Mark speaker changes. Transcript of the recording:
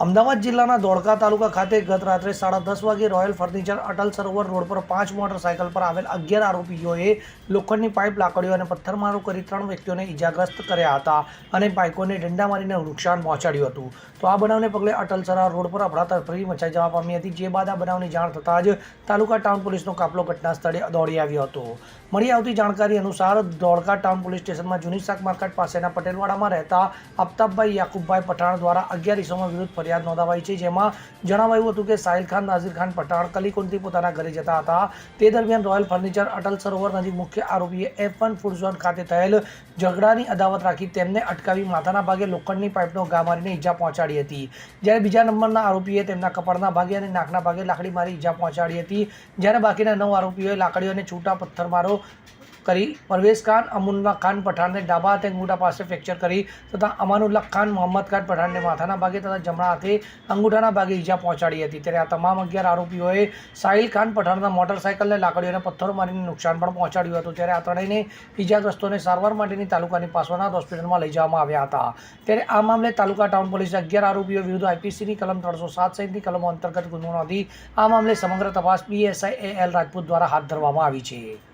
Speaker 1: અમદાવાદ જિલ્લાના ધોળકા તાલુકા ખાતે ગત રાત્રે સાડા દસ વાગે royal furniture Atal Sarovar road પર પાંચ મોટરસાયકલ પર આવેલ અગિયાર આરોપીઓએ લોખંડની પાઇપ લાકડીઓ અને પથ્થરમારો કરી ત્રણ વ્યક્તિઓને ઇજાગ્રસ્ત કર્યા હતા અને બાઇકોને ડંડા મારીને નુકસાન પહોંચાડ્યું હતું. તો આ બનાવને પગલે અટલ સરોવર રોડ પર અફરાતફરી મચાઈ જવા પામી હતી, જે બાદ આ બનાવની જાણ થતાં જ તાલુકા ટાઉન પોલીસનો કાફલો ઘટના સ્થળે દોડી આવ્યો હતો. મળી આવતી જાણકારી અનુસાર ધોળકા ટાઉન પોલીસ સ્ટેશનમાં જૂની શાક માર્કેટ પાસેના પટેલવાડામાં રહેતા આફતાબભાઈ યાકુબભાઈ પઠાણ દ્વારા અગિયાર ઇસોમાં વિરુદ્ધ ફરિયાદ નોંધાવાઈ છે, જેમાં જણાવાયું હતું કે સાહિલ ખાન, નાઝીર ખાન પઠાણ કલીકુંતી પોતાના ઘરે જતા હતા. તે દરમિયાન રોયલ ફર્નિચર અટલ સરોવર નજીક મુખ્ય આરોપીએ એફ વન ફૂડ ઝોન ખાતે થયેલ ઝઘડાની અદાવત રાખી તેમને અટકાવી માથાના ભાગે લોખંડની પાઇપનો ઘા મારીને ઈજા પહોંચાડી હતી. જ્યારે બીજા નંબરના આરોપીએ તેમના કપાળના ભાગે અને નાકના ભાગે લાકડી મારી ઈજા પહોંચાડી હતી. જ્યારે બાકીના નવ આરોપીઓએ લાકડીઓ અને છૂટા પથ્થરમારો કરી પરવેઝ ખાન, અમુલ્લા ખાન પઠાણને ડાબા હાથે અંગૂઠા પાસે ફ્રેક્ચર કરી તથા અમાનુલ્લા ખાન, મોહમ્મદ ખાન પઠાણને માથાના ભાગે તથા જમણા હાથે અંગૂઠાના ભાગે ઈજા પહોંચાડી હતી. ત્યારે આ તમામ અગિયાર આરોપીઓએ સાહિલ ખાન પઠાણના મોટરસાયકલને લાકડીઓ અને પથ્થરો મારીને નુકસાન પણ પહોંચાડ્યું હતું. ત્યારે આ ત્રણેયને ઈજાગ્રસ્તોને સારવાર માટેની તાલુકાની પાસોનાથ હોસ્પિટલમાં લઈ જવામાં આવ્યા હતા. ત્યારે આ મામલે તાલુકા ટાઉન પોલીસે અગિયાર આરોપીઓ વિરુદ્ધ આઈપીસીની કલમ ત્રણસો સાત સહિતની કલમો અંતર્ગત ગુનો નોંધી આ મામલે સમગ્ર તપાસ પીએસઆઈ એ એલ રાજપૂત દ્વારા હાથ ધરવામાં આવી છે.